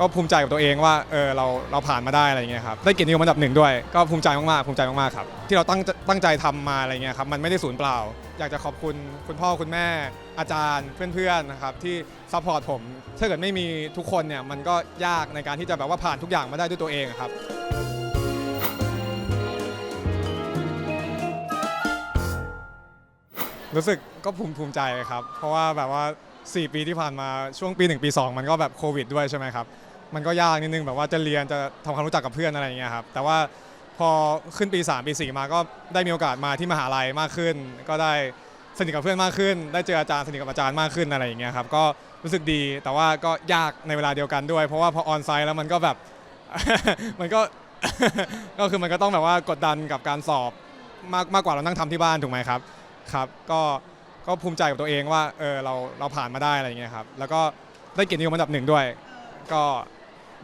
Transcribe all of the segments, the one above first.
ก็ภูมิใจกับตัวเองว่าเออเราเราผ่านมาได้อะไรเงี้ยครับได้เกียรตินิยมอันดับหนึ่งด้วย ก็ภูมิใจมากๆภูมิใจมากๆครับที่เราตั้งตั้งใจทำมาอะไรเงี้ยครับมันไม่ได้สูญเปล่า อยากจะขอบคุณคุณพ่อคุณแม่ อาจารย์เพื่อนๆนะครับที่ซัพพอร์ตผมถ้าเกิดไม่มีทุกคนเนี่ยมันก็ยากในการที่จะแบบว่าผ่านทุกอย่างมาได้ด้วยตัวเองครับรู้สึกก็ภูมิภูมิใจครับ เพราะว่าแบบว่า 4 ปีที่ผ่านมาช่วงปี 1 ปี 2 มันก็แบบโควิดด้วยใช่ไหมครับ มันก็ยากนิดนึงแบบว่าจะเรียนจะทำความรู้จักกับเพื่อนอะไรอย่างเงี้ยครับแต่ว่าพอขึ้นปี 3 ปี 4 มาก็ได้มีโอกาสมาที่มหาลัยมากขึ้น ก็ได้สนิทกับเพื่อนมากขึ้น ได้เจออาจารย์สนิทกับอาจารย์มากขึ้นอะไรอย่างเงี้ยครับก็รู้สึกดีแต่ว่าก็ยากในเวลาเดียวกันด้วย เพราะว่าพอออนไซต์แล้วมันก็แบบ มันก็ ก็คือมันก็ต้องแบบว่ากดดันกับการสอบมากมากกว่าเรานั่งทำที่บ้านถูกไหมครับครับ ก็ก็ภูมิใจกับตัวเองว่าเออเราเราผ่านมาได้อะไรอย่างเงี้ยครับแล้วก็ได้เกียรตินิยมอันดับหนึ่งด้วย ก็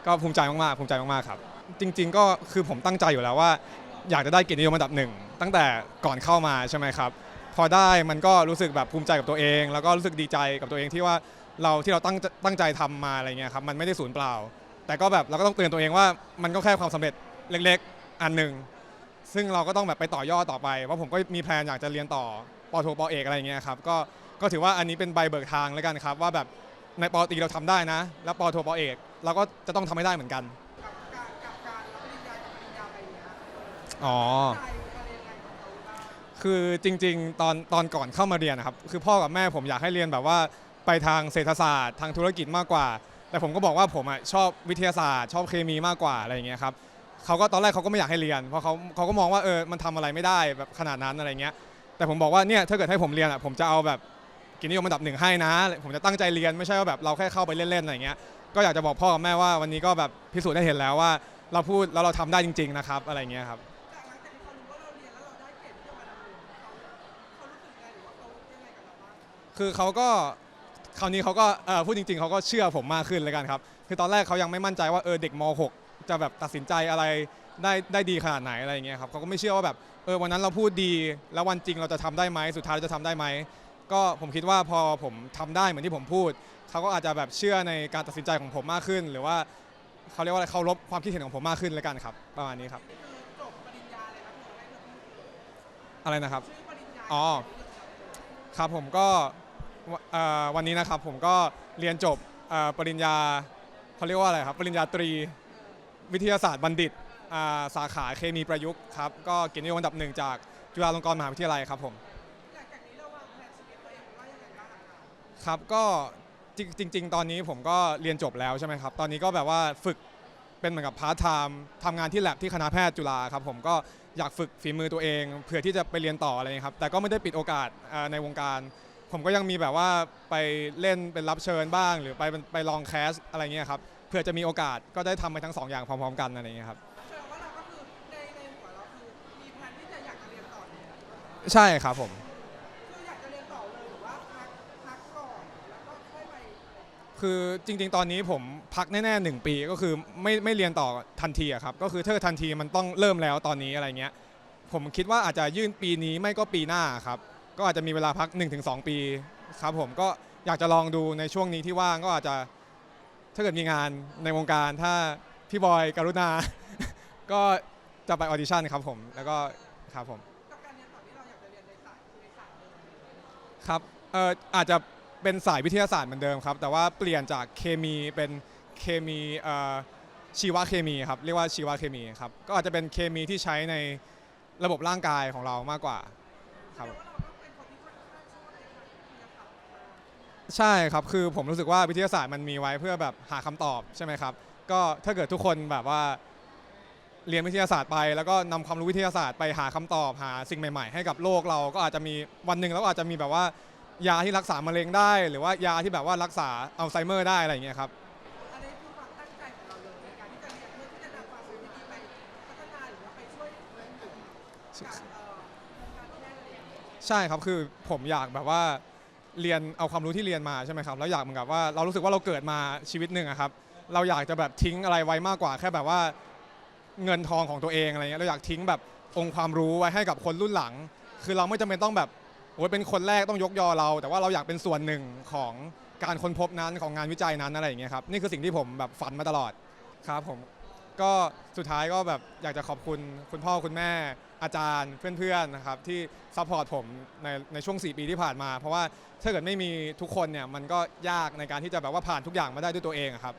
ก็ภูมิใจมากๆภูมิใจมากๆครับ จริง ๆ ก็คือผมตั้งใจอยู่แล้วว่า อยากจะได้เกียรตินิยมอันดับหนึ่งตั้งแต่ก่อนเข้ามาใช่ไหมครับ พอได้มันก็รู้สึกแบบภูมิใจกับตัวเอง แล้วก็รู้สึกดีใจกับตัวเองที่ว่าเราที่เราตั้งตั้งใจทำมาอะไรเงี้ยครับมันไม่ได้สูญเปล่า แต่ก็แบบเราก็ต้องเตือนตัวเองว่ามันก็แค่ความสำเร็จเล็ก ๆ อันหนึ่งซึ่งเราก็ต้องแบบไปต่อยอดต่อไปเพราผมก็มีแพลนอยากจะเรียนต่อปอโทปอเอกอะไรเงี้ยครับก็ก็ถือว่าอันนี้เป็นใบเบิกทางแล้วกันครับว่าแบบ ในปอตรีเราทำได้นะ แล้วปอโทปอเอก เราก็จะต้องทำให้ได้เหมือนกันกับการกับการรับปริญญากับปริญญาอะไรอย่างเงี้ยอ๋อใจอะไรยังไงของเราบ้างคือจริงๆ ตอนตอนก่อนเข้ามาเรียนนะครับ คือพ่อกับแม่ผมอยากให้เรียนแบบว่าไปทางเศรษฐศาสตร์ทางธุรกิจมากกว่า แต่ผมก็บอกว่าผมอะชอบวิทยาศาสตร์ชอบเคมีมากกว่าอะไรอย่างเงี้ยครับเขาก็ตอนแรกเขาก็ไม่อยากให้เรียน เพราะเขาเขาก็มองว่าเออมันทำอะไรไม่ได้แบบขนาดนั้นอะไรเงี้ย แต่ผมบอกว่าเนี่ยถ้าเกิดให้ผมเรียนอะผมจะเอาแบบเกินนิยมอันดับหนึ่งให้นะ ผมจะตั้งใจเรียนไม่ใช่ว่าแบบเราแค่เข้าไปเล่นๆอะไรเงี้ยก็อยากจะบอกพ่อกับแม่ว่าวันนี้ก็แบบพิสูจน์ได้เห็นแล้วว่า เราพูดแล้วเราทำได้จริง ๆ นะครับ อะไรเงี้ยครับ จากหลังจากที่เขารู้ว่าเราเรียนแล้วเราได้เกียรตินิยมอันดับหนึ่งเขาเขารู้สึกไงหรือว่าเขายังไงกับเราบ้างคือเขาก็คราวนี้เขาก็เออพูดจริง ๆเขาก็เชื่อผมมากขึ้นเลยกันครับ คือตอนแรกเขายังไม่มั่นใจว่าเออเด็กม .6 จะแบบตัดสินใจอะไรได้ได้ดีขนาดไหนอะไรอย่างเงี้ยครับเขาก็ไม่เชื่อว่าแบบเออวันนั้นเราพูดดี แล้ววันจริงเราจะทำได้ไหมสุดท้ายเราจะทำได้ไหม ก็ผมคิดว่าพอผมทำได้เหมือนที่ผมพูด เขาก็อาจจะแบบเชื่อในการตัดสินใจของผมมากขึ้น หรือว่าเขาเรียกว่าอะไรเคารพความคิดเห็นของผมมากขึ้นเลยกันครับ ประมาณนี้ครับอะไรนะครับอ๋อครับผมก็วเอ่อวันนี้นะครับผมก็เรียนจบเอ่อปริญญาเขาเรียกว่าอะไรครับปริญญาตรีวิทยาศาสตร์บัณฑิตอ่าสาขาเคมีประยุกต์ครับก็เกียรตินิยมอันดับหนึ่งจากจุฬาลงกรณ์มหาวิทยาลัยครับผม คะครับก็จริงจริง ๆ ตอนนี้ผมก็เรียนจบแล้วใช่ไหมครับ ตอนนี้ก็แบบว่าฝึกเป็นเหมือนกับพาร์ทไทม์ทำงานที่แลบที่คณะแพทย์จุฬาครับผมก็อยากฝึกฝีมือตัวเอง เผื่อที่จะไปเรียนต่ออะไรอย่างเงี้ยครับแต่ก็ไม่ได้ปิดโอกาสอ่าในวงการ ผมก็ยังมีแบบว่าไปเล่นเป็นรับเชิญบ้าง หรือไปไปลองแคสอะไรเงี้ยครับเผื่อจะมีโอกาสก็ได้ทำไปทั้งสองอย่างพร้อมๆกันอะไรเงี้ยครับแสดงว่าเราก็คือในในหัวเราคือมีแผนที่จะอยากจะเรียนต่อเนี่ย ใช่ครับผม คืออยากจะเรียนต่อเลยหรือว่าพักพักก่อนแล้วก็ค่อยไป คือจริง ๆ ตอนนี้ผมพักแน่ๆหนึ่งปีก็คือไม่ไม่เรียนต่อทันทีอะครับก็คือถ้าทันทีมันต้องเริ่มแล้วตอนนี้อะไรเงี้ยผมคิดว่าอาจจะยื่นปีนี้ไม่ก็ปีหน้าครับก็อาจจะมีเวลาพัก 1-2 ปีครับผมก็อยากจะลองดูในช่วงนี้ที่ว่างก็อาจจะถ้าเกิดมีงานในวงการถ้าพี่บอยกรุณา ก็จะไปออดิชั่นครับผมแล้วก็ครับผมกับการเรียนต่อที่เราอยากจะเรียนในสายในสายเลยครับเอ่ออาจจะ เป็นสายวิทยาศาสตร์เหมือนเดิมครับ แต่ว่าเปลี่ยนจากเคมีเป็นเคมีเอ่อชีวเคมีครับเรียกว่าชีวเคมีครับก็อาจจะเป็นเคมีที่ใช้ในระบบร่างกายของเรามากกว่าครับใช่ครับคือผมรู้สึกว่าวิทยาศาสตร์มันมีไว้เพื่อแบบหาคำตอบใช่ไหมครับก็ถ้าเกิดทุกคนแบบว่าเรียนวิทยาศาสตร์ไป แล้วก็นำความรู้วิทยาศาสตร์ไปหาคำตอบหาสิ่งใหม่ ๆ ให้กับโลกเราก็อาจจะมีวันหนึ่งเราก็อาจจะมีแบบว่า ยาที่รักษามะเร็งได้ หรือว่ายาที่แบบว่ารักษาอัลไซเมอร์ได้อะไรอย่างเงี้ยครับ อันนี้คือความตั้งใจของเราเลยในการที่จะเรียนเพื่อที่จะนำความรู้ที่ดีไปพัฒนาหรือว่าไปช่วยเหลือกับเอ่อโครงการที่ได้อะไรอย่างเงี้ยใช่ครับคือผมอยากแบบว่าเรียนเอาความรู้ที่เรียนมาใช่ไหมครับแล้วอยากเหมือนกับว่าเรารู้สึกว่าเราเกิดมาชีวิตหนึ่งอะครับ เราอยากจะแบบทิ้งอะไรไว้มากกว่า แค่แบบว่าเงินทองของตัวเองอะไรเงี้ยเราอยากทิ้งแบบองค์ความรู้ไว้ให้กับคนรุ่นหลัง คือเราไม่จำเป็นต้องแบบ โอ้ยเป็นคนแรกต้องยกยอเรา แต่ว่าเราอยากเป็นส่วนหนึ่งของการค้นพบนั้นของงานวิจัยนั้นอะไรอย่างเงี้ยครับนี่คือสิ่งที่ผมแบบฝันมาตลอดครับผมก็สุดท้ายก็แบบอยากจะขอบคุณคุณพ่อคุณแม่อาจารย์เพื่อนๆนะครับที่ซัพพอร์ตผมในในช่วง 4 ปีที่ผ่านมา เพราะว่าถ้าเกิดไม่มีทุกคนเนี่ยมันก็ยากในการที่จะแบบว่าผ่านทุกอย่างมาได้ด้วยตัวเองอะครับ